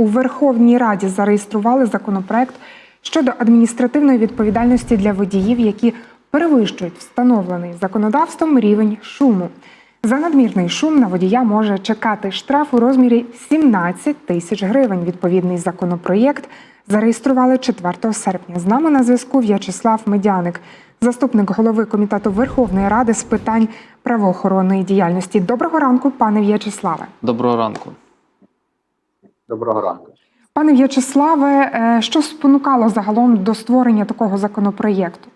у Верховній Раді зареєстрували законопроект щодо адміністративної відповідальності для водіїв, які перевищують встановлений законодавством рівень шуму. За надмірний шум на водія може чекати штраф у розмірі 17 тисяч гривень. Відповідний законопроєкт зареєстрували 4 серпня. З нами на зв'язку В'ячеслав Медяник, заступник голови комітету Верховної Ради з питань правоохоронної діяльності. Доброго ранку, пане В'ячеславе. Доброго ранку. Доброго ранку. Пане В'ячеславе, е, що спонукало загалом до створення такого законопроєкту?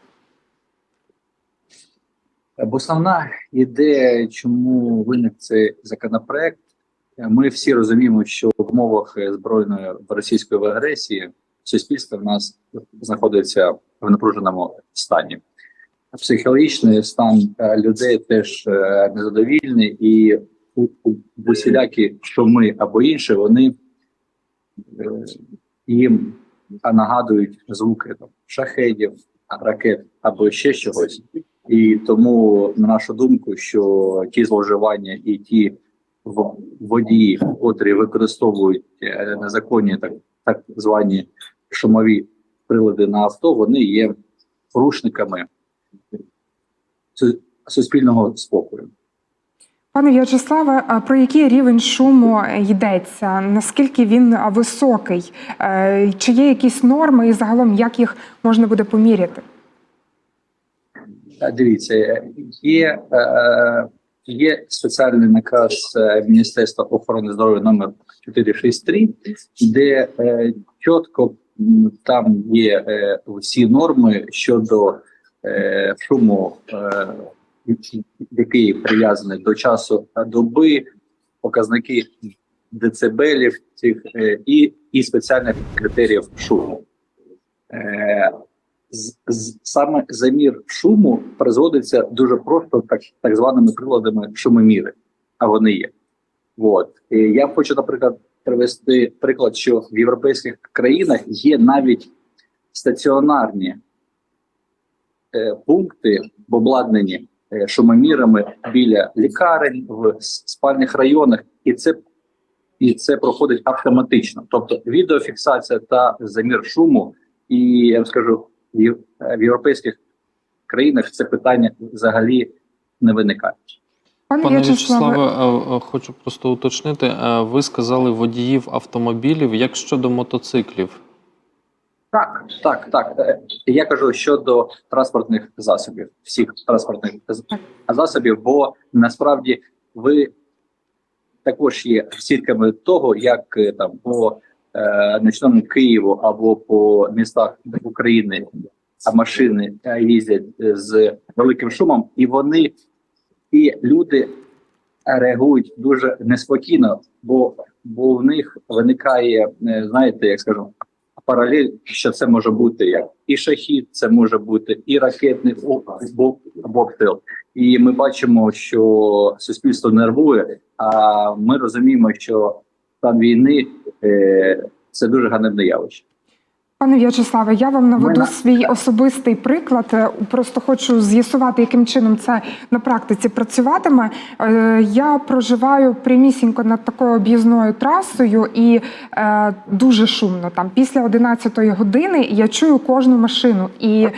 Основна ідея, чому виник цей законопроект, ми всі розуміємо, що в умовах збройної російської агресії суспільство в нас знаходиться в напруженому стані. Психологічний стан е, людей теж е, незадовільний, і усілякі шуми або інші, вони е, їм нагадують звуки там, шахедів, ракет або ще чогось. І тому, на нашу думку, що ті зловживання і ті водії, котрі використовують е, незаконні так, так звані шумові прилади на авто, вони є порушниками суспільного спокою. Пане В'ячеславе, про який рівень шуму йдеться? Наскільки він високий? Е, Чи є якісь норми і загалом як їх можна буде поміряти? Е, Дивіться, є, е, є спеціальний наказ Міністерства охорони здоров'я номер 463, де чітко там є всі норми щодо шуму, який прив'язаний до часу доби, показники децибелів цих е, і, і спеціальних критеріїв шуму. Е, саме замір шуму призводиться дуже просто так, так званими приладами шумоміри, а вони є. От. Я хочу, наприклад, привести приклад, що в європейських країнах є навіть стаціонарні е, пункти, обладнані е, шумомірами біля лікарень в спальних районах, і це і це проходить автоматично. Тобто відеофіксація та замір шуму, і я вам скажу, в європейських країнах це питання взагалі не виникає. Пане, В'ячеславе, е, е, хочу просто уточнити. е, Ви сказали водіїв автомобілів. Як щодо мотоциклів? Так, так, так. Е, Я кажу щодо транспортних засобів, всіх транспортних засобів, бо насправді ви також є свідками того, як е, там по е, ночному Києву або по містах України машини е, їздять з великим шумом, і вони і люди реагують дуже неспокійно, бо, бо в них виникає, знаєте, як скажу, паралель, що це може бути як і шахід, це може бути і ракетний об- об- обстріл. І ми бачимо, що суспільство нервує. А ми розуміємо, що стан війни е, це дуже ганебне явище. Пане В'ячеславе, я вам наведу Мене- свій особистий приклад. Е, Просто хочу з'ясувати, яким чином це на практиці працюватиме. Е, Я проживаю прямісінько над такою об'їзною трасою, і е, дуже шумно. Там після 11-ї години я чую кожну машину. І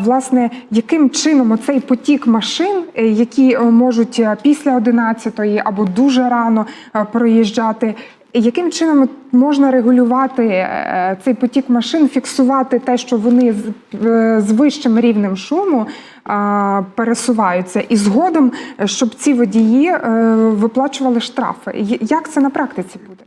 власне, яким чином оцей потік машин, е, які е, можуть е, після 11-ї або дуже рано проїжджати, яким чином можна регулювати цей потік машин, фіксувати те, що вони з, вищим рівнем шуму пересуваються, і згодом, щоб ці водії виплачували штрафи? Як це на практиці буде?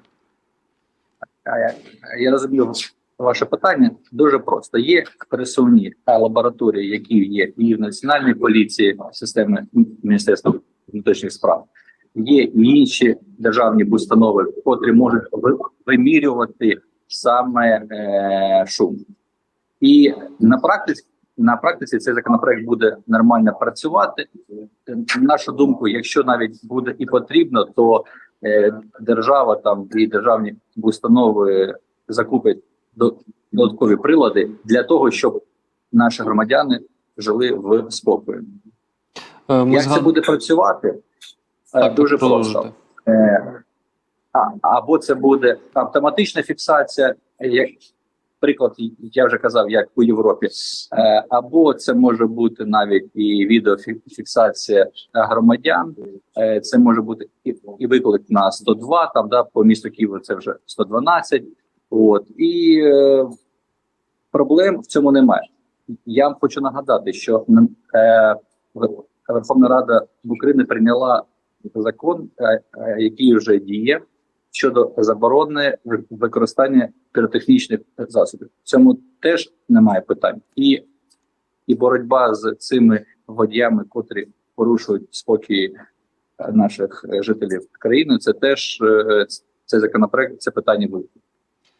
Я розумію ваше питання дуже просто. Є пересувні е, лабораторії, які є і в національній поліції системи Міністерства внутрішніх справ. Є і інші державні установи, котрі можуть вимірювати саме е, шум. І на практиці на практиці цей законопроект буде нормально працювати. На нашу думку, якщо навіть буде і потрібно, то е, держава там і державні установи закупять до- додаткові прилади для того, щоб наші громадяни жили в спокої. Е, Ми Як згад- це буде працювати? Е, Так, Дуже просто. Е, а, або це буде автоматична фіксація, як приклад, я вже казав, як у Європі, або це може бути навіть і відеофіксація громадян. Це може бути і, і виклик на 102, там да по місту Києву це вже 112. От і е, проблем в цьому немає. Я вам хочу нагадати, що е, Верховна Рада України прийняла закон, е, е, який вже діє щодо заборони використання піротехнічних засобів. В цьому теж немає питань, і, і боротьба з цими водіями, котрі порушують спокій е, наших е, жителів країни. Це теж е, цей законопроект це питання ви-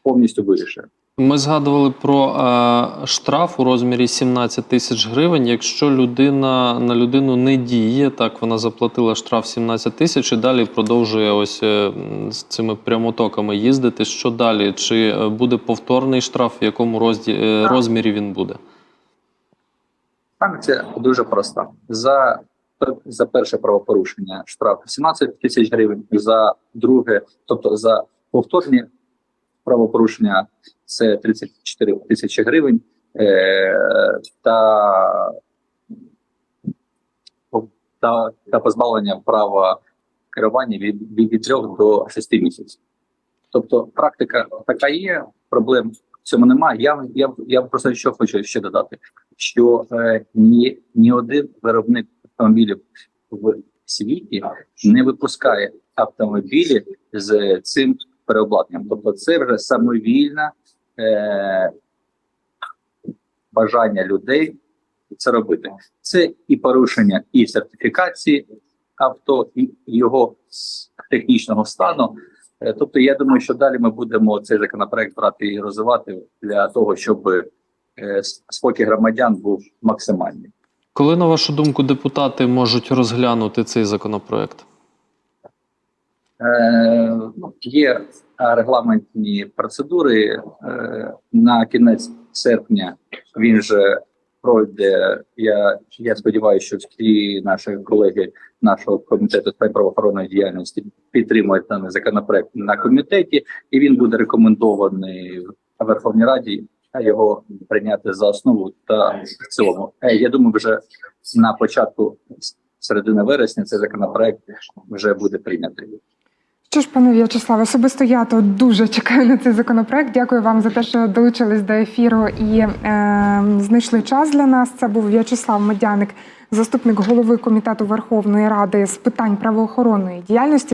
повністю вирішує. Ми згадували про е, штраф у розмірі 17 тисяч гривень. Якщо людина на людину не діє, так вона заплатила штраф 17 тисяч і далі продовжує ось е, з цими прямотоками їздити. Що далі? Чи е, буде повторний штраф, в якому розді, е, розмірі він буде? Санкція дуже проста. За, за перше правопорушення штраф 17 тисяч гривень, за друге, тобто за повторні правопорушення це 34 тисячі гривень. Е, та, та, та позбавлення права керування від, від, від 3 до 6 місяців. Тобто практика така є, проблем в цьому немає. Я, я, я просто що хочу ще додати, що е, ні, ні один виробник автомобілів в світі не випускає автомобілі з цим переобладнанням. Тобто, це вже самовільне е, бажання людей це робити. Це і порушення і сертифікації авто, і його технічного стану. Е, Тобто, я думаю, що далі ми будемо цей законопроект брати і розвивати для того, щоб е, спокій громадян був максимальний. Коли, на вашу думку, депутати можуть розглянути цей законопроект? Ну, є е, регламентні процедури. Е, на кінець серпня він вже пройде. Я, я сподіваюся, що всі наші колеги нашого комітету з правоохоронної діяльності підтримують даний законопроект на комітеті, і він буде рекомендований Верховній Раді. Його прийняти за основу та в цілому. Я думаю, вже на початку середини вересня цей законопроект вже буде прийнятий. Що ж, пане В'ячеславе, особисто я то дуже чекаю на цей законопроект. Дякую вам за те, що долучились до ефіру і е, знайшли час для нас. Це був В'ячеслав Медяник, заступник голови комітету Верховної Ради з питань правоохоронної діяльності.